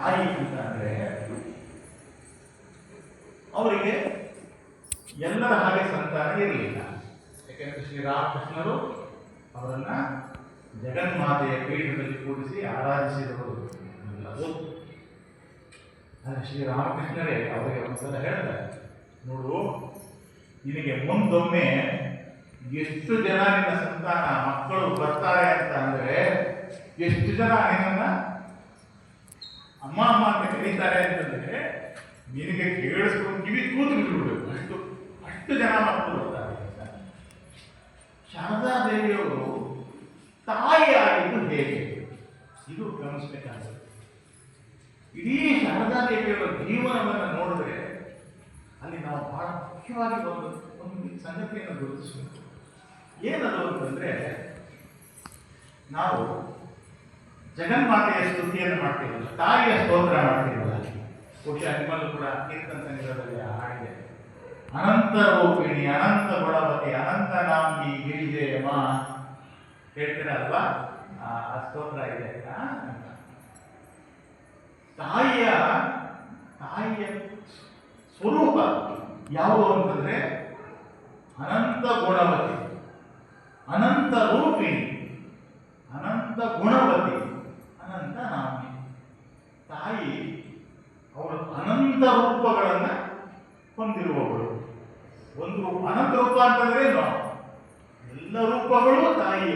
ತಾಯಿ ಅಂತ ಅಂದ್ರೆ ಅವರಿಗೆ ಎಲ್ಲರ ಹಾಗೆ ಸಂತಾನ ಇರಲಿಲ್ಲ. ಯಾಕೆಂದ್ರೆ ಶ್ರೀರಾಮಕೃಷ್ಣರು ಅವರನ್ನ ಜಗನ್ಮಾತೆಯ ಪೀಠದಲ್ಲಿ ಕೂಡಿಸಿ ಆರಾಧಿಸಿದವರು. ಆದರೆ ಶ್ರೀರಾಮಕೃಷ್ಣರೇ ಅವರಿಗೆ ಒಂದ್ಸಲ ಹೇಳ್ತಾರೆ, ನೋಡು, ನಿನಗೆ ಮುಂದೊಮ್ಮೆ ಎಷ್ಟು ಜನ ನಿನ್ನ ಸಂತಾನ ಮಕ್ಕಳು ಬರ್ತಾರೆ ಅಂತ ಅಂದ್ರೆ ಎಷ್ಟು ಜನ ನಿನ್ನನ್ನ ಅಮ್ಮ ಅಮ್ಮ ಅಂತ ಕರೀತಾರೆ ಅಂತಂದ್ರೆ ನಿನಗೆ ಕೇಳಿಸ್ಕೊಂಡು ಕಿವಿ ಕೂತು ಬಿಟ್ಟು ಅಷ್ಟು ಅಷ್ಟು ಜನ ಮಕ್ಕಳು ಬರ್ತಾರೆ ಶಾರದಾ ದೇವಿಯವರು ತಾಯಿಯಾಗಿದ್ದು ಹೇಗೆ? ಇದು ಗಮನಿಸಬೇಕಾಗುತ್ತೆ ಇಡೀ ಶಾರದಾ ದೇವಿಯವರ ಜೀವನವನ್ನು ನೋಡಿದ್ರೆ ಅಲ್ಲಿ ನಾವು ಬಹಳ ಮುಖ್ಯವಾಗಿ ಒಂದು ಒಂದು ಸಂಗತಿಯನ್ನು ಗುರುತಿಸಬೇಕು. ಏನದು ಅಂತಂದ್ರೆ ನಾವು ಜಗನ್ಮಾತೆಯ ಸ್ತುತಿಯನ್ನು ಮಾಡ್ತೀವಲ್ಲ ತಾಯಿಯ ಸ್ತೋತ್ರ ಮಾಡ್ತೀವಲ್ಲ ಬಹುಶಃ ನಿಮ್ಮಲ್ಲೂ ಕೂಡ ಕೀರ್ತನ ಸಂಗೀತದಲ್ಲಿ ಹಾಡಿದೆ ಅನಂತ ರೂಪಿಣಿ ಅನಂತ ಗುಣವತಿ ಅನಂತ ನಾಮಿ ಗಿರಿಜೆ ಮಾ ಅಲ್ವಾ ಆ ಸ್ತೋತ್ರ ಇದೆ? ತಾಯಿಯ ತಾಯಿಯ ಸ್ವರೂಪ ಯಾವುದು ಅಂತಂದ್ರೆ ಅನಂತ ಗುಣವತಿ, ಅನಂತ ರೂಪಿಣಿ, ಅನಂತ ಗುಣವತಿ ಅನಂತ ನಾಮಿ ತಾಯಿ ಅವಳು ಅನಂತ ರೂಪಗಳನ್ನು ಹೊಂದಿರುವವಳು ಒಂದು ಅನಂತ ರೂಪ ಅಂತಂದ್ರೆ ಎಲ್ಲ ರೂಪಗಳು ತಾಯಿ.